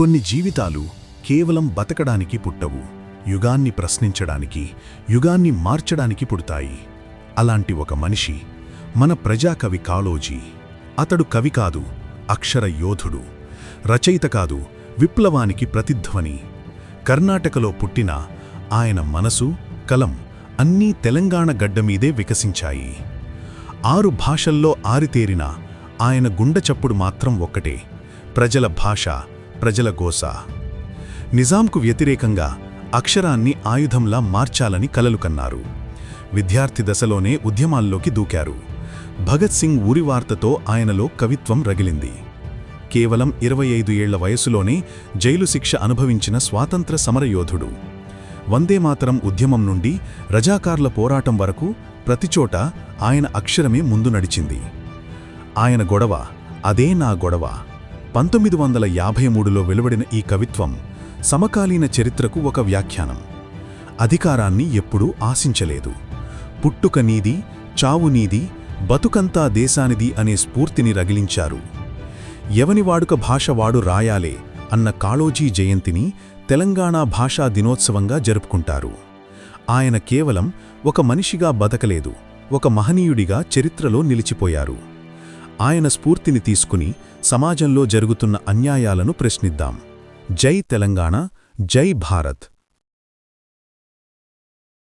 కొన్ని జీవితాలు కేవలం బతకడానికి పుట్టవు. యుగాన్ని ప్రశ్నించడానికి యుగాన్ని మార్చడానికి పుడతాయి. అలాంటి ఒక మనిషి మన ప్రజాకవి కాళోజీ. అతడు కవి కాదు అక్షర యోధుడు. రచయిత కాదు విప్లవానికి ప్రతిధ్వని. కర్ణాటకలో పుట్టిన ఆయన మనసు కలం అన్నీ తెలంగాణ గడ్డమీదే వికసించాయి. ఆరు భాషల్లో ఆరితేరిన ఆయన గుండెచప్పుడు మాత్రం ఒక్కటే. ప్రజల భాష ప్రజల గోస. నిజాంకు వ్యతిరేకంగా అక్షరాన్ని ఆయుధంలా మార్చాలని కలలు కన్నారు. విద్యార్థి దశలోనే ఉద్యమాల్లోకి దూకారు. భగత్ సింగ్ ఊరివార్తతో ఆయనలో కవిత్వం రగిలింది. కేవలం ఇరవై ఐదు ఏళ్ళ వయసులోనే జైలు శిక్ష అనుభవించిన స్వాతంత్ర సమరయోధుడు. వందేమాతరం ఉద్యమం నుండి రజాకార్ల పోరాటం వరకు ప్రతిచోట ఆయన అక్షరమే ముందు నడిచింది. ఆయన గొడవ అదే నా గొడవ. పంతొమ్మిది వందల యాభై మూడులో వెలువడిన ఈ కవిత్వం సమకాలీన చరిత్రకు ఒక వ్యాఖ్యానం. అధికారాన్ని ఎప్పుడూ ఆశించలేదు. పుట్టుక నీది చావు నీది బతుకంతా దేశానిది అనే స్ఫూర్తిని రగిలించారు. ఎవనివాడుక భాషవాడు రాయాలే అన్న కాళోజీ జయంతిని తెలంగాణ భాషా దినోత్సవంగా జరుపుకుంటారు. ఆయన కేవలం ఒక మనిషిగా బతకలేదు ఒక మహనీయుడిగా చరిత్రలో నిలిచిపోయారు. ఆయన స్ఫూర్తిని తీసుకుని సమాజంలో జరుగుతున్న అన్యాయాలను ప్రశ్నిద్దాం. జై తెలంగాణ జై భారత్.